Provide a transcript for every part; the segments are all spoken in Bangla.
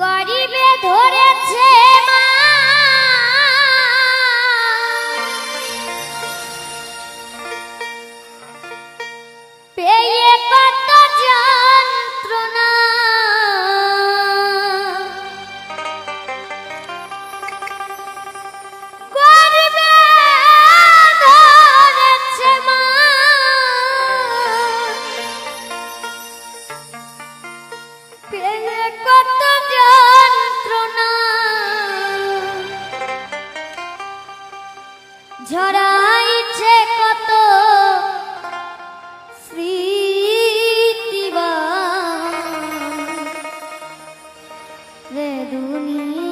গরিবে ve duniya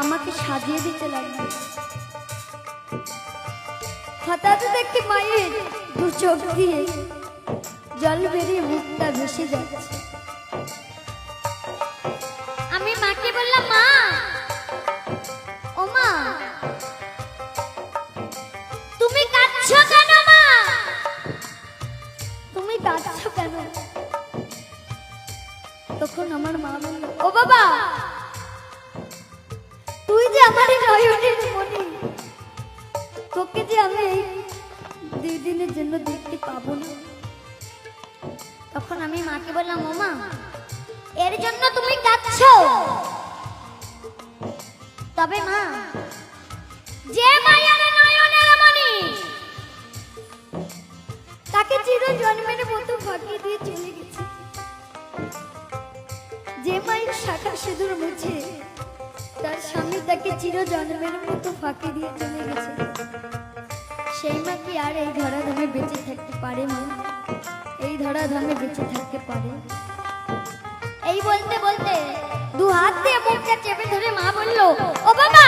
আমাকে সাজিয়ে দিতে লাগবে হঠাৎ একটি মায়ের দু চোখ দিয়ে জল বেরিয়ে মুখটা ভেসে যাচ্ছে। আমি মাকে বললাম, মা! ও মা! তুমি কাঁদছো কেন, মা? তুমি কাঁদছো কেন? তখন আমার মা বলল, ও বাবা! তোকে যে আমি এই জন্য দেখতে পাবো না। তখন আমি মাকে বললাম ও মা এর জন্য তুমি কাঁদছো? তবে মা, যে তাকে চির জন্মের মতো ফাঁকি দিয়ে চলে গেছে। যে মায়ের শাখা সিঁদুর মুছে স্বামী তাকে চির জন্মের মতো ফাঁকি দিয়ে চলে গেছে। সেই মা কি আর এই ধরাধামে বেঁচে থাকতে পারে মা এই ধরাধামে বেঁচে থাকতে পারে। এই বলতে বলতে দু হাত দিয়ে মুখটা চেপে ধরে মা বলল, ও বাবা,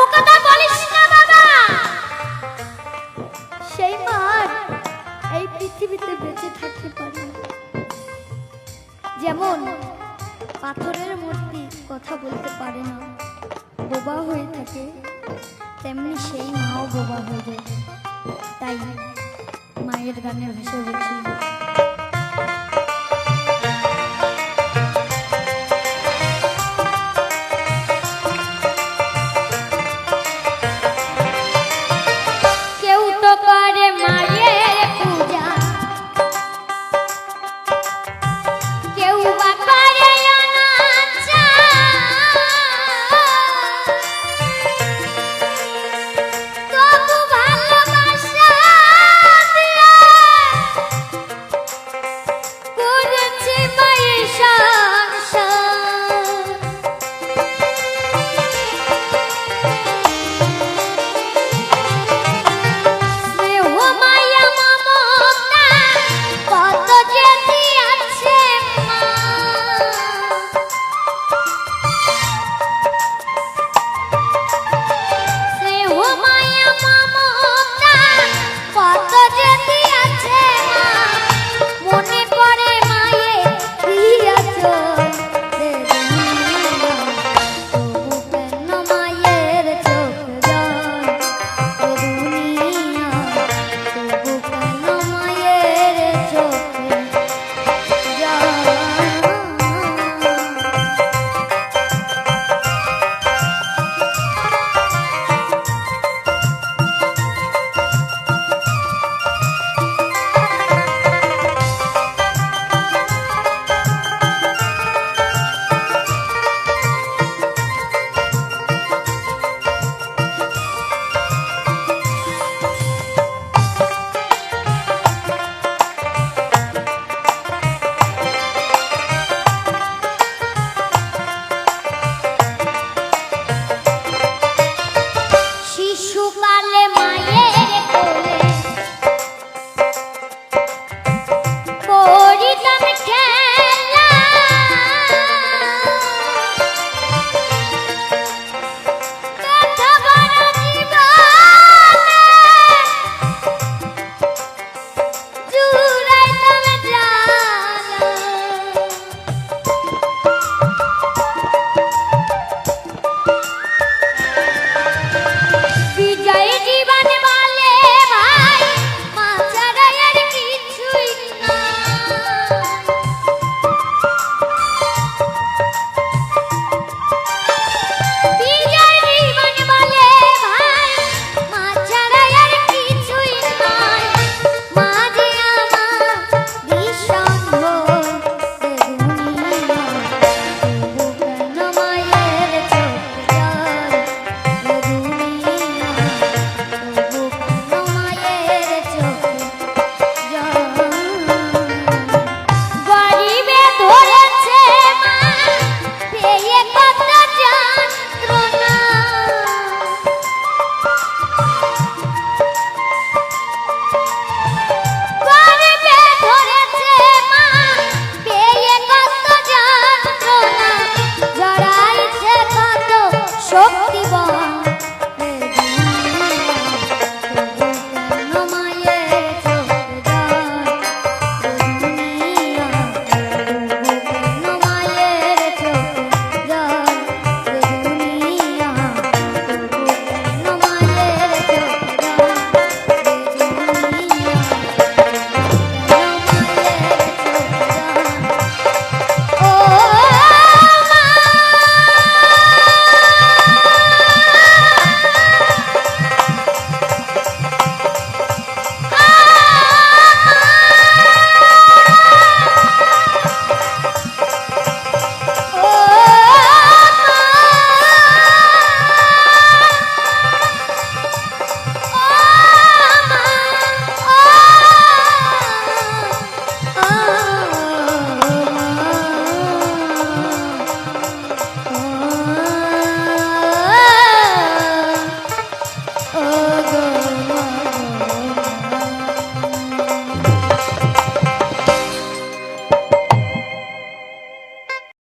ও কথা বলিস না বাবা! সেই মা এই পৃথিবীতে বেঁচে থাকতে পারে। যেমন পাথরের মূর্তি কথা বলতে পারে না। বোবা হয়ে থাকে তেমনি সেই মাও বোবা হয়ে যায়। তাই মায়ের গানের ভেসে বলছি।